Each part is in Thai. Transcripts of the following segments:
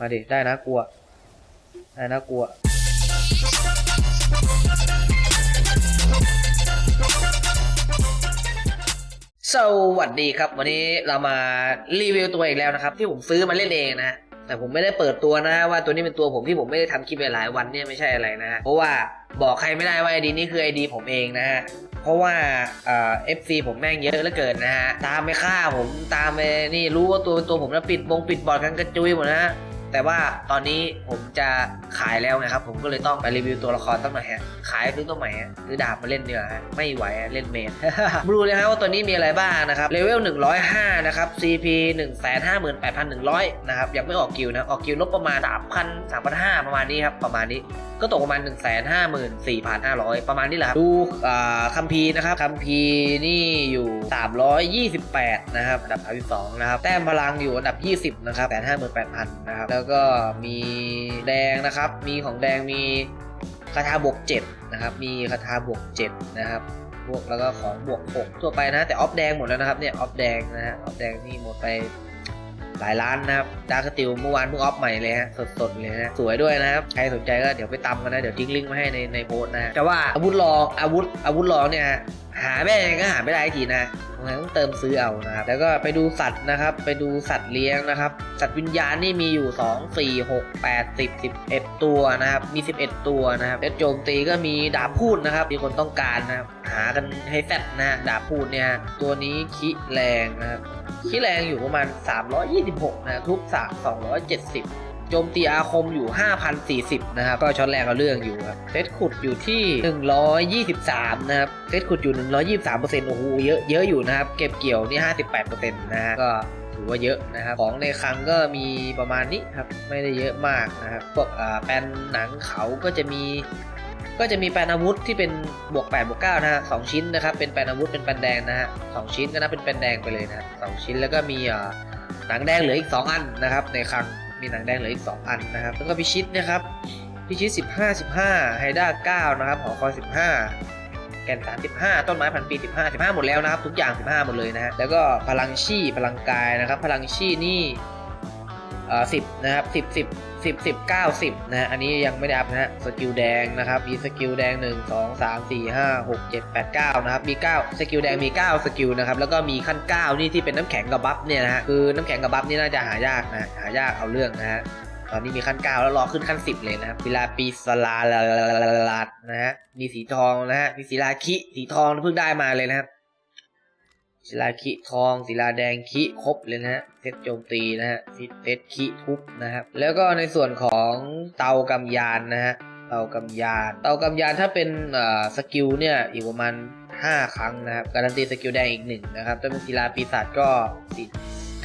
มาดิ ได้นะกลัว ได้นะกลัว สวัสดีครับ วันนี้เรามารีวิวตัวอีกแล้วนะครับ ที่ผมซื้อมาเล่นเองนะ แต่ผมไม่ได้เปิดตัวนะ ว่าตัวนี้เป็นตัวผมที่ผมไม่ได้ทำคลิปไปหลายวันเนี่ยไม่ใช่อะไรนะ เพราะว่าบอกใครไม่ได้ว่าไอดีนี้คือไอดีผมเองนะฮะเพราะว่าเอฟซีผมแม่งเยอะเหลือเกินนะฮะ ตามไปฆ่าผมตามไปนี่รู้ว่าตัวตัวผมนะปิดบงปิดบอร์ดกันกระจุยหมดนะ แต่ว่าตอนนี้ผมจะขายแล้วนะครับ ผมก็เลยต้องไปรีวิวตัวละครสักหน่อยฮะ ขายซื้อตัวใหม่ฮะซื้อดาบมาเล่นดีกว่าฮะ ไม่ไหวเล่นเมนมาดูเลยฮะว่าตัวนี้มีอะไรบ้างนะครับเลเวล105 นะครับ CP 158,100 นะครับ ยังไม่ออกกิลนะ ออกกิลลบประมาณ 3,000 3,500 ประมาณนี้ครับ ประมาณนี้ก็ตกประมาณ 154,500 ประมาณนี้แหละครับดูคัมภีร์นะครับคัมภีร์นี่อยู่ 328 นะครับ อันดับ 32 นะครับ แต้มพลังอยู่อันดับ 20 นะครับ858,000 นะครับแล้วก็มีแดงนะครับ มีของแดงมีคาถาบวก7นะครับ มีคาถาบวก7นะครับพวกแล้วก็ของบวก6ทั่วไปนะ แต่ออฟแดงหมดแล้วนะครับเนี่ยออฟแดงนะฮะออฟแดงนี่หมดไปหลายล้านนะครับดาร์คติวเมื่อวานเพิ่งออฟใหม่เลยฮะสดๆเลยนะสวยด้วยนะครับ ใครสนใจก็เดี๋ยวไปตำกันนะ เดี๋ยวทิ้งลิงก์มาให้ในในโพสต์นะแต่ว่าอาวุธรองอาวุธอาวุธรองเนี่ยฮะ หาไม่ได้ก็หาไม่ได้ทีนะตรงนั้นต้องเติมซื้อเอานะครับ แล้วก็ไปดูสัตว์นะครับ ไปดูสัตว์เลี้ยงนะครับ สัตว์วิญญาณนี่มีอยู่ 2 4 6 8 10 11 ตัวนะครับ มี 11 ตัวนะครับแล้วโจมตีก็มีดาบพูดนะครับ มีคนต้องการนะครับ หากันให้แฟดนะฮะ ดาบพูดเนี่ย ตัวนี้คิแรงนะครับ คิแรงอยู่ประมาณ 326 นะ ทุบสาม270 โจมตีอาคมอยู่ 5,040 นะครับ ก็ช็อตแรงเอาเรื่องอยู่ครับเซตขุดอยู่ที่ 123 นะครับเซตขุดอยู่ 123%โอ้โหเยอะเยอะอยู่นะครับ เก็บเกี่ยวนี่ 58%นะฮะก็ถือว่าเยอะนะครับ ของในคลังก็มีประมาณนี้ครับ ไม่ได้เยอะมากนะครับพวกอ่าแปนหนังเขาก็จะมีก็จะมีแปนอาวุธที่เป็นบวก8บวก9นะฮะสองชิ้นนะครับ เป็นแปนอาวุธเป็นแปนแดงนะฮะสองชิ้นก็นับเป็นแปนแดงไปเลยนะสองชิ้นแล้วก็มีหนังแดงเหลืออีก 2 อันนะครับในคลัง มีหนังแดงเหลืออีก 2 อันนะครับ แล้วก็พิชิตนะครับพิชิต 15 15ไฮด้า9นะครับหอคอย 15 แกนสาร15 ต้นไม้พันปี 15 15 หมดแล้วนะครับ ทุกอย่าง 15 หมดเลยนะฮะแล้วก็พลังชี่พลังกายนะครับ พลังชี่นี่เอ่อ10 นะครับ 10 10 10 10 9 10นะฮะอันนี้ยังไม่ได้อัพนะฮะสกิลแดงนะครับมีสกิลแดง1 2 3 4 5 6 7 8 9นะครับมี9สกิลแดงมี9สกิลนะครับแล้วก็มีขั้น9นี่ที่เป็นน้ำแข็งกับบัฟเนี่ยนะฮะคือน้ำแข็งกับบัฟนี่น่าจะหายากนะหายากเอาเรื่องนะฮะตอนนี้มีขั้น9แล้วรอขึ้นขั้น10เลยนะครับศิลาปีสลาลาลาดนะฮะมีสีทองนะฮะมีศิลาคิสีทองเพิ่งได้มาเลยนะครับ ศิลาคิทองศิลาแดงคิครบเลยนะฮะเซตโจมตีนะฮะเซตคิทุบนะครับแล้วก็ในส่วนของเตากำยานนะฮะเตากำยาน เตากำยานถ้าเป็นสกิลเนี่ยอีกประมาณ 5 ครั้งนะครับการันตีสกิลแดงอีกหนึ่งนะครับถ้าเป็นศิลาปีศาจก็ติด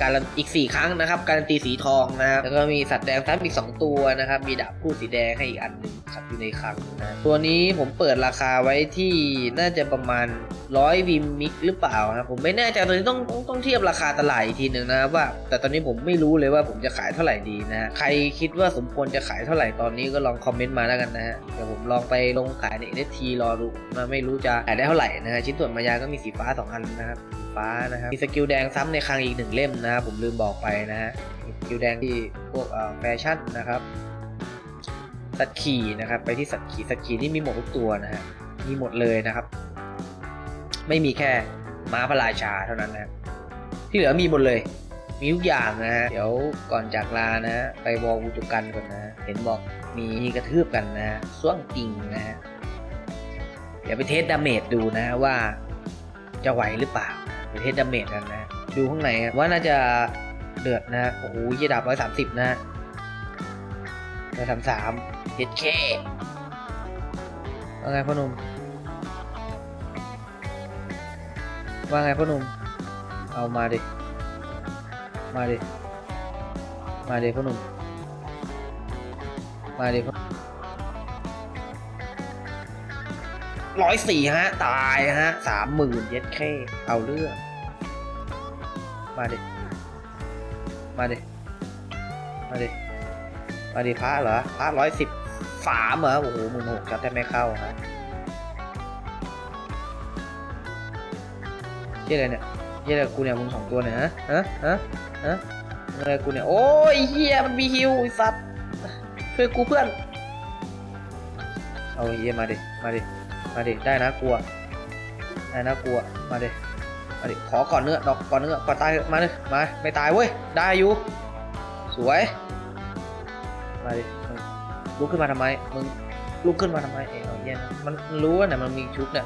การันอีก 4 ครั้งนะครับ การันตีสีทองนะครับ แล้วก็มีสัตว์แดงซ้ำอีก 2 ตัวนะครับ มีดาบคู่สีแดงให้อีกอันหนึ่งครับอยู่ในคลังนะตัวนี้ผมเปิดราคาไว้ที่น่าจะประมาณ100วิมมิกหรือเปล่านะผมไม่แน่ใจตอนนี้ต้องต้องต้องเทียบราคาตลาดอีกทีหนึ่งนะครับว่า แต่ตอนนี้ผมไม่รู้เลยว่าผมจะขายเท่าไหร่ดีนะฮะใครคิดว่าสมควรจะขายเท่าไหร่ตอนนี้ก็ลองคอมเมนต์มาแล้วกันนะฮะเดี๋ยวผมลองไปลงขายใน NFT รอดูมาไม่รู้จะขายได้เท่าไหร่นะฮะชิ้นส่วนมายาก็มีสีฟ้า 2 อันนะครับ ฟ้านะครับ มีสกิลแดงซ้ำในคลังอีกหนึ่งเล่มนะครับผมลืมบอกไปนะฮะสกิลแดงที่พวกแฟชั่นนะครับสัตว์ขี่นะครับ ไปที่สัตว์ขี่สัตว์ขี่นี่มีหมดทุกตัวนะฮะมีหมดเลยนะครับ ไม่มีแค่ม้าพระราชาเท่านั้นนะครับที่เหลือมีหมดเลย มีทุกอย่างนะฮะเดี๋ยวก่อนจากลานะ ไปวอลวูจุกันก่อนนะ เห็นบอกมีกระทืบกันนะส่วงจริงนะฮะเดี๋ยวไปเทสดาเมจดูนะว่าจะไหวหรือเปล่า ไปเทสดาเมจกันนะดูข้างในอะว่าน่าจะเดือดนะโอ้โหยี่ดับร้อยสามสิบนะร้อยสามสามเจ็ดเคว่าไงพ่อหนุ่มว่าไงพ่อหนุ่มเอามาดิ มาดิ มาดิพ่อหนุ่มมาดิพ่อ ร้อยสี่ฮะ ตายฮะสามหมื่นเย็ดเค่เอาเรื่อง มาดิ มาดิ มาดิ มาดิพระเหรอพระร้อยสิบสามเหรอ โอ้โหหมื่นหกจับแต่ไม่เข้าฮะเยี่ยอะไรเนี่ยเยี่ยอะไรกูเนี่ยมึงสองตัวเนี่ยฮะ ฮะ ฮะ ฮะอะไรกูเนี่ย โอ้ยเฮียมันมีฮิวไอสัตว์ช่วยกูเพื่อน เอาเฮียมาดิ มาดิ มาดิ ได้นะกลัว ได้นะกลัว มาดิ มาดิ ขอก่อนเนื้อ ดอกก่อนเนื้อก่อนตาย มาเลยมา ไม่ตายเว้ย ได้อยู่ สวย มาดิมึงลุกขึ้นมาทำไม มึงลุกขึ้นมาทำไมเองเอาเฮียมันรู้ว่าเนี่ยมันมีชุบเนี่ย